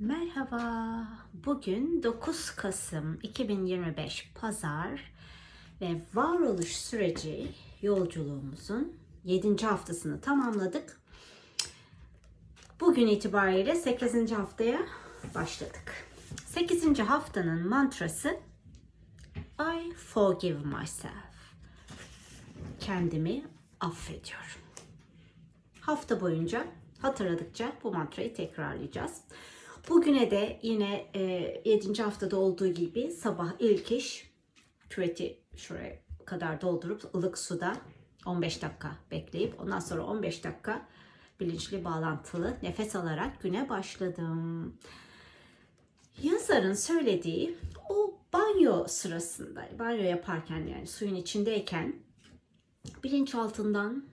Merhaba. Bugün 9 Kasım 2025 Pazar ve varoluş süreci yolculuğumuzun 7. haftasını tamamladık. Bugün itibariyle 8. haftaya başladık. 8. haftanın mantrası I forgive myself. Kendimi affediyorum. Hafta boyunca hatırladıkça bu mantrayı tekrarlayacağız. Bugüne de yine e, 7. haftada olduğu gibi sabah ilk iş küveti şuraya kadar doldurup ılık suda 15 dakika bekleyip ondan sonra 15 dakika bilinçli bağlantılı nefes alarak güne başladım. Yazarın söylediği o banyo sırasında, banyo yaparken yani suyun içindeyken bilinçaltından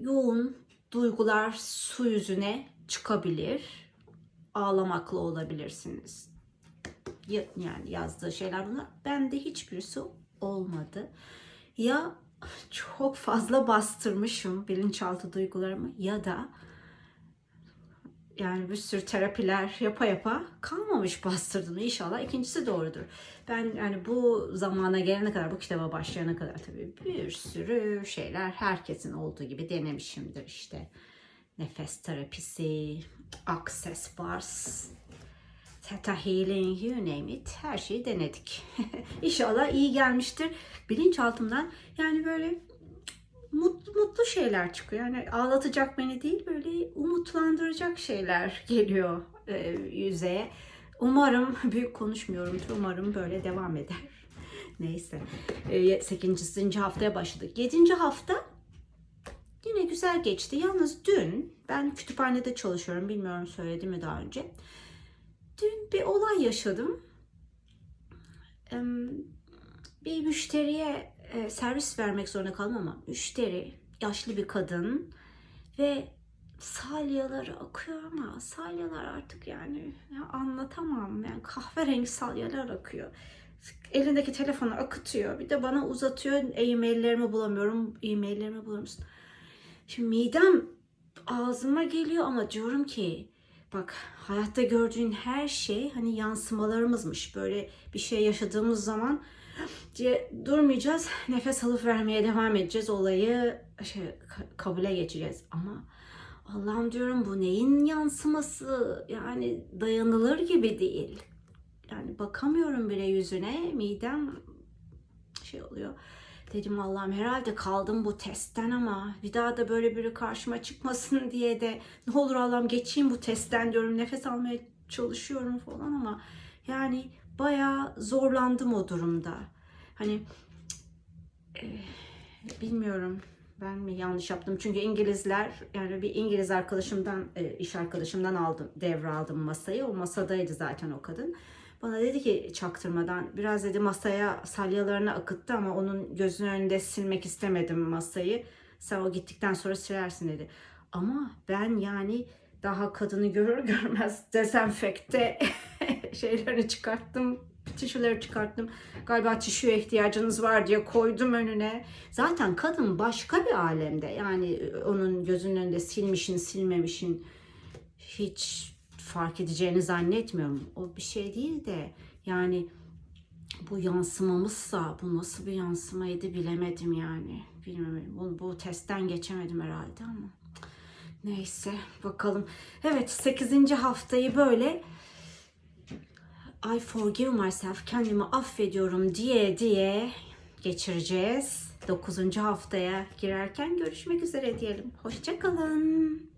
yoğun duygular su yüzüne çıkabilir. Ağlamakla olabilirsiniz. Ya- Yani yazdığı şeyler bunlar. Bende hiçbirisi olmadı. Ya çok fazla bastırmışım bilinçaltı duygularımı ya da yani bir sürü terapiler yapa yapa kalmamış bastırdım. İnşallah ikincisi doğrudur. Ben yani bu zamana gelene kadar, bu kitaba başlayana kadar tabii bir sürü şeyler herkesin olduğu gibi denemişimdir işte. Nefes terapisi, access bars, theta healing, you name it. Her şeyi denedik. İnşallah iyi gelmiştir. Bilinçaltımdan yani böyle mutlu, şeyler çıkıyor. Yani ağlatacak beni değil böyle umutlandıracak şeyler geliyor e, yüzeye. Umarım büyük konuşmuyorumdur. Umarım böyle devam eder. Neyse. E, 8. haftaya başladık. 7. hafta güzel geçti. Yalnız dün ben kütüphanede çalışıyorum. Bilmiyorum söyledim mi daha önce. Dün bir olay yaşadım. Bir müşteriye e, servis vermek zorunda kaldım ama müşteri yaşlı bir kadın ve salyaları akıyor ama salyalar artık yani ya anlatamam yani kahverengi salyalar akıyor. Elindeki telefonu akıtıyor bir de bana uzatıyor e-maillerimi bulamıyorum e-maillerimi bulamıyorum. Şimdi midem ağzıma geliyor ama diyorum ki bak hayatta gördüğün her şey hani yansımalarımızmış böyle bir şey yaşadığımız zaman diye durmayacağız. Nefes alıp vermeye devam edeceğiz. Olayı şey, ka- kabule geçeceğiz. Ama Allah'ım diyorum bu neyin yansıması? Yani dayanılır gibi değil. Yani bakamıyorum bile yüzüne. Midem şey oluyor. Dedim Allah'ım herhalde kaldım bu testten ama bir daha da böyle biri karşıma çıkmasın diye de ne olur Allah'ım geçeyim bu testten diyorum. Nefes almaya çalışıyorum falan ama yani bayağı zorlandım o durumda. Hani e, bilmiyorum ben mi yanlış yaptım çünkü İngilizler yani bir İngiliz arkadaşımdan e, iş arkadaşımdan aldım devraldım masayı o masadaydı zaten o kadın bana dedi ki çaktırmadan biraz dedi masaya salyalarını akıttı ama onun gözünün önünde silmek istemedim masayı sen o gittikten sonra silersin dedi ama ben yani daha kadını görür görmez dezenfekte şeylerini çıkarttım tişüleri çıkarttım. Galiba tişüye ihtiyacınız var diye koydum önüne. Zaten kadın başka bir alemde. Yani onun gözünün önünde silmişin silmemişin hiç fark edeceğini zannetmiyorum. O bir şey değil de yani bu yansımamızsa bu nasıl bir yansımaydı bilemedim yani. Bilmiyorum. Bu, bu testten geçemedim herhalde ama. Neyse bakalım. Evet 8. haftayı böyle I forgive myself, kendimi affediyorum diye diye geçireceğiz. 9. haftaya girerken görüşmek üzere diyelim. Hoşçakalın.